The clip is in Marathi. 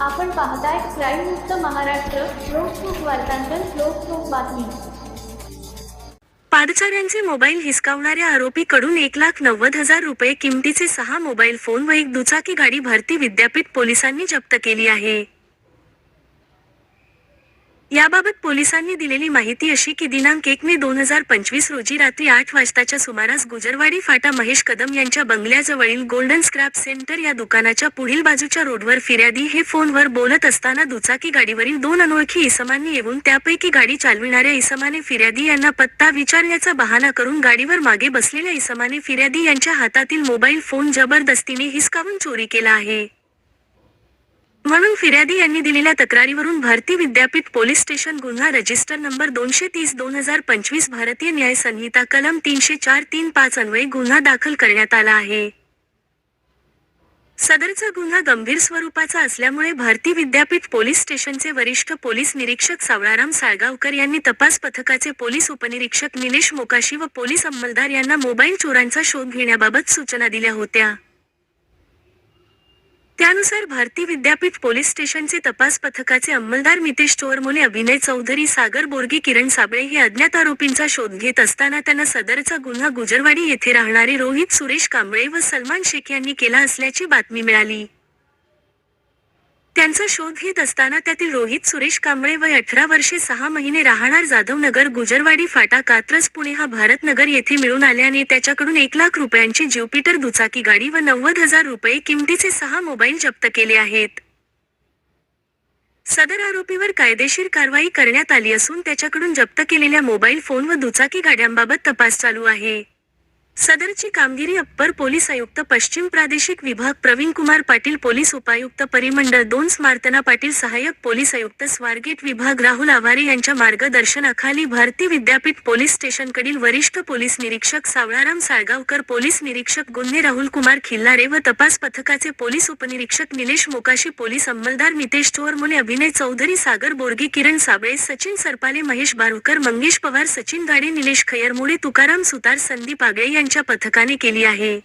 आपण पाहताय क्राईम मुक्त महाराष्ट्र लोकसुख वार्तांकन लोकसुख बातमी. पादचाऱ्यांचे मोबाईल हिसकावणाऱ्या आरोपीकडून एक लाख नव्वद हजार रुपये किमतीचे सहा मोबाईल फोन व एक दुचाकी गाडी भारती विद्यापीठ पोलिसांनी जप्त केली आहे. याबाबत पोलिसांनी दिलेली माहिती अशी की दिनांक एक मे दोन हजार पंचवीस रोजी रात्री आठ वाजताच्या सुमारास गुजरवाडी फाटा महेश कदम यांच्या बंगल्याजवळील गोल्डन स्क्रॅप सेंटर या दुकानाच्या पुढील बाजूच्या रोडवर फिर्यादी हे फोनवर बोलत असताना दुचाकी गाडीवरील दोन अनोळखी इसमांनी येऊन त्यापैकी गाडी चालविणाऱ्या इसमाने फिर्यादी यांना पत्ता विचारण्याचा बहाणा करून गाडीवर मागे बसलेल्या इसमाने फिर्यादी यांच्या हातातील मोबाईल फोन जबरदस्तीने हिसकावून चोरी केला आहे. म्हणून फिर्यादी यांनी दिलेल्या तक्रारीवरून भारती विद्यापीठ पोलीस स्टेशन गुन्हा रजिस्टर नंबर दोनशे तीस दोन हजार पंचवीस भारतीय न्याय संहिता कलम तीनशे चार तीन पाच अन्वये गुन्हा दाखल करण्यात आला आहे. सदरचा गुन्हा गंभीर स्वरूपाचा असल्यामुळे भारती विद्यापीठ पोलीस स्टेशनचे वरिष्ठ पोलीस निरीक्षक सावळाराम साळगावकर यांनी तपास पथकाचे पोलीस उपनिरीक्षक निलेश मोकाशी व पोलीस अंमलदार यांना मोबाईल चोरांचा शोध घेण्याबाबत सूचना दिल्या होत्या. त्यानुसार भारती विद्यापीठ पोलीस स्टेशनचे तपास पथकाचे अंमलदार मितेश चोरमोले अभिनय चौधरी सागर बोरगी किरण साबळे हे अज्ञात आरोपींचा शोध घेत असताना त्यांना सदरचा गुन्हा गुजरवाडी येथे राहणारे रोहित सुरेश कांबळे व सलमान शेख यांनी केला असल्याची बातमी मिळाली. त्यांचा शोध घेत असताना त्यातील रोहित सुरेश कांबळे वय अठरा वर्षे सहा महिने राहणार जाधवनगर गुजरवाडी फाटा कात्रज पुणे हा भारतनगर येथे मिळून आल्याने त्याच्याकडून एक लाख रुपयांची ज्युपिटर दुचाकी गाडी व नव्वद हजार रुपये किमतीचे सहा मोबाईल जप्त केले आहेत. सदर आरोपीवर कायदेशीर कारवाई करण्यात आली असून त्याच्याकडून जप्त केलेल्या मोबाईल फोन व दुचाकी गाड्यांबाबत तपास चालू आहे. सदरची कामगिरी अप्पर पोलीस आयुक्त पश्चिम प्रादेशिक विभाग प्रवीण कुमार पाटील पोलीस उपायुक्त परिमंडळ दोन स्मार्तना पाटील सहाय्यक पोलीस आयुक्त स्वारगेट विभाग राहुल आवारे यांच्या मार्गदर्शनाखाली भारती विद्यापीठ पोलीस स्टेशनकडील वरिष्ठ पोलीस निरीक्षक सावळाराम साळगावकर पोलीस निरीक्षक गुन्हे राहुल कुमार खिल्लारे व तपास पथकाचे पोलीस उपनिरीक्षक निलेश मोकाशी पोलीस अंमलदार मितेश चोरमुले अभिनय चौधरी सागर बोरगी किरण साबळे सचिन सरपाले महेश बारुकर मंगेश पवार सचिन गाडे निलेश खयरमुळे तुकाराम सुतार संदीप आगळे यांच्या पथकाने केली आहे.